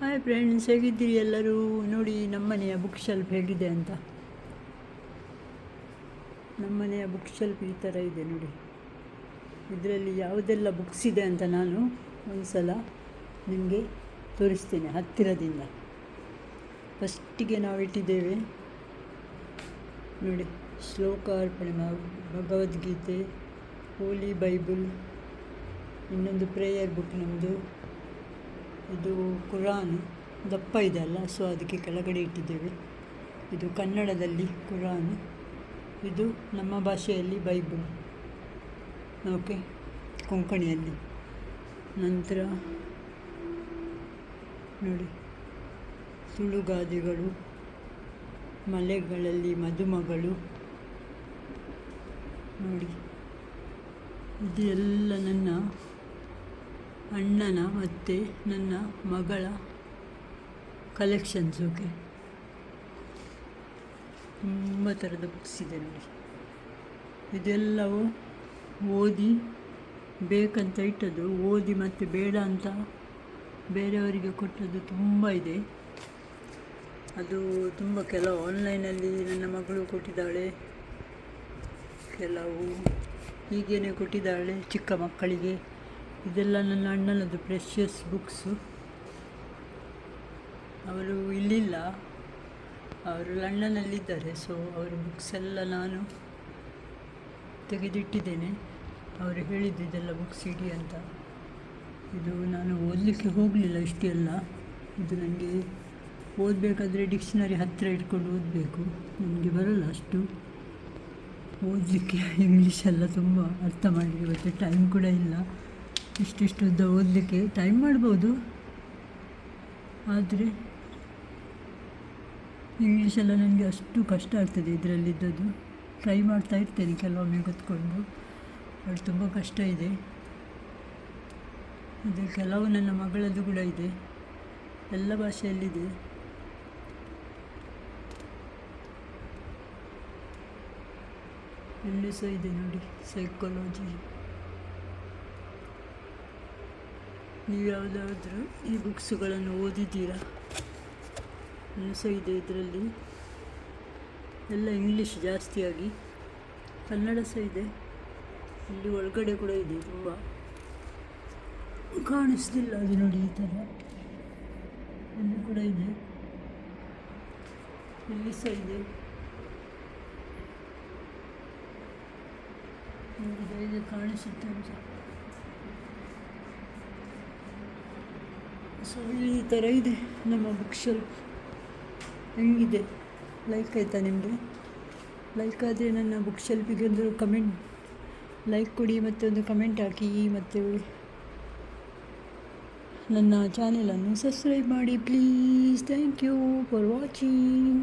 Hi friends ಹೇಗಿದ್ದೀರಿ ಎಲ್ಲರೂ? ನೋಡಿ, ನಮ್ಮನೆಯ ಬುಕ್ ಶೆಲ್ಫ್ ಹೇಗಿದೆ ಅಂತ. ನಮ್ಮನೆಯ ಬುಕ್ ಶೆಲ್ಫ್ ಈ ಥರ ಇದೆ ನೋಡಿ. ಇದರಲ್ಲಿ ಯಾವುದೆಲ್ಲ ಬುಕ್ಸ್ ಇದೆ ಅಂತ ನಾನು ಒಂದು ಸಲ ನಿಮಗೆ ತೋರಿಸ್ತೇನೆ ಹತ್ತಿರದಿಂದ. ಫಸ್ಟಿಗೆ ನಾವು ಇಟ್ಟಿದ್ದೇವೆ ನೋಡಿ ಶ್ಲೋಕಾರ್ಪಣೆ ಭಗವದ್ಗೀತೆ ಹೋಲಿ ಬೈಬಲ್ ಇನ್ನೊಂದು ಪ್ರೇಯರ್ ಬುಕ್ ನಮ್ಮದು ಇದು ಕುರಾನ್, ದಪ್ಪ ಇದೆ ಅಲ್ಲ ಸೊ ಅದಕ್ಕೆ ಕೆಳಗಡೆ ಇಟ್ಟಿದ್ದೇವೆ. ಇದು ಕನ್ನಡದಲ್ಲಿ ಕುರಾನ್, ಇದು ನಮ್ಮ ಭಾಷೆಯಲ್ಲಿ ಬೈಬಲ್. ಓಕೆ ಕೊಂಕಣಿಯಲ್ಲಿ. ನಂತರ ನೋಡಿ, ಸುಳುಗಾದೆಗಳು, ಮಲೆಗಳಲ್ಲಿ ಮದುಮಗಳು. ನೋಡಿ ಇದು ಎಲ್ಲ ನನ್ನ ಅಣ್ಣನ ಮತ್ತು ನನ್ನ ಮಗಳ ಕಲೆಕ್ಷನ್ಸುಗೆ ತುಂಬ ಥರದ ಬುಕ್ಸ್ ಇದೆ ನೋಡಿ. ಇದೆಲ್ಲವೂ ಓದಿ ಬೇಕಂತ ಇಟ್ಟದ್ದು, ಓದಿ ಮತ್ತು ಬೇಡ ಅಂತ ಬೇರೆಯವರಿಗೆ ಕೊಟ್ಟದ್ದು ತುಂಬ ಇದೆ. ಅದು ತುಂಬ ಕೆಲವು ಆನ್ಲೈನಲ್ಲಿ ನನ್ನ ಮಗಳು ಕೊಟ್ಟಿದ್ದಾಳೆ, ಕೆಲವು ಹೀಗೇನೆ ಕೊಟ್ಟಿದ್ದಾಳೆ ಚಿಕ್ಕ ಮಕ್ಕಳಿಗೆ. ಇದೆಲ್ಲ ನನ್ನ ಅಣ್ಣನದ್ದು ಪ್ರೆಷಿಯಸ್ ಬುಕ್ಸು ಅವರು ಇಲ್ಲಿಲ್ಲ. ಅವರು ಲಂಡನಲ್ಲಿದ್ದಾರೆ ಸೊ ಅವರ ಬುಕ್ಸ್ ಎಲ್ಲ ನಾನು ತೆಗೆದಿಟ್ಟಿದ್ದೇನೆ. ಅವರು ಹೇಳಿದ್ದು ಇದೆಲ್ಲ ಬುಕ್ಸ್ ಇಡಿ ಅಂತ. ಇದು ನಾನು ಓದಲಿಕ್ಕೆ ಹೋಗಲಿಲ್ಲ ಇಷ್ಟೆಲ್ಲ. ಇದು ನನಗೆ ಓದಬೇಕಾದ್ರೆ ಡಿಕ್ಷನರಿ ಹತ್ತಿರ ಇಟ್ಕೊಂಡು ಓದಬೇಕು. ನನಗೆ ಬರಲ್ಲ ಅಷ್ಟು. ಓದಲಿಕ್ಕೆ ಇಂಗ್ಲೀಷೆಲ್ಲ ತುಂಬ ಅರ್ಥ ಮಾಡಲಿಕ್ಕೆ ಮತ್ತು ಟೈಮ್ ಕೂಡ ಇಲ್ಲ. ಇಷ್ಟಿಷ್ಟು ಉದ್ದ ಓದಲಿಕ್ಕೆ ಟೈಮ್ ಮಾಡ್ಬೋದು. ಆದರೆ ಇಂಗ್ಲೀಷೆಲ್ಲ ನನಗೆ ಅಷ್ಟು ಕಷ್ಟ ಆಗ್ತದೆ ಇದರಲ್ಲಿದ್ದದ್ದು. ಟ್ರೈ ಮಾಡ್ತಾ ಇರ್ತೇನೆ ಕೆಲವೊಮ್ಮೆ ಕೂತ್ಕೊಂಡು ಅದು ತುಂಬ ಕಷ್ಟ ಇದೆ. ಅದು ಕೆಲವು ನನ್ನ ಮಗಳದ್ದು ಕೂಡ ಇದೆ. ಎಲ್ಲ ಭಾಷೆಯಲ್ಲಿದೆ. ಇಲ್ಲಿ ಸಹ ಇದೆ ನೋಡಿ ಸೈಕಾಲಜಿ ನೀವು ಯಾವುದಾದ್ರೂ ಈ ಬುಕ್ಸುಗಳನ್ನು ಓದಿದ್ದೀರಾ? ಸಹ ಇದೆ ಇದರಲ್ಲಿ. ಎಲ್ಲ ಇಂಗ್ಲೀಷ್ ಜಾಸ್ತಿಯಾಗಿ. ಕನ್ನಡ ಸಹ ಇದೆ. ಇಲ್ಲಿ ಒಳಗಡೆ ಕೂಡ ಇದೆ ತುಂಬ. ಕಾಣಿಸ್ತಿಲ್ಲ ಅದು ನೋಡಿ ಈ ಥರ. ಇಲ್ಲಿ ಕೂಡ ಇದೆ. ಇಲ್ಲಿ ಸಹ ಇದೆ. ನೋಡಿ ಹೇಗೆ ಕಾಣಿಸುತ್ತೆ ಅಂತ. ಸೊ ಈ ಥರ ಇದೆ ನಮ್ಮ ಬುಕ್ ಶೆಲ್ಫ್ ಹೆಂಗಿದೆ? ಲೈಕ್ ಆಯಿತಾ ನಿಮಗೆ? ಲೈಕ್ ಆದರೆ ನನ್ನ ಬುಕ್ ಶೆಲ್ಫಿಗೆ ಒಂದು ಕಮೆಂಟ್ ಲೈಕ್ ಕೊಡಿ ಮತ್ತು ಒಂದು ಕಮೆಂಟ್ ಹಾಕಿ ಮತ್ತು ನನ್ನ ಚಾನೆಲನ್ನು ಸಬ್ಸ್ಕ್ರೈಬ್ ಮಾಡಿ. Please thank you for watching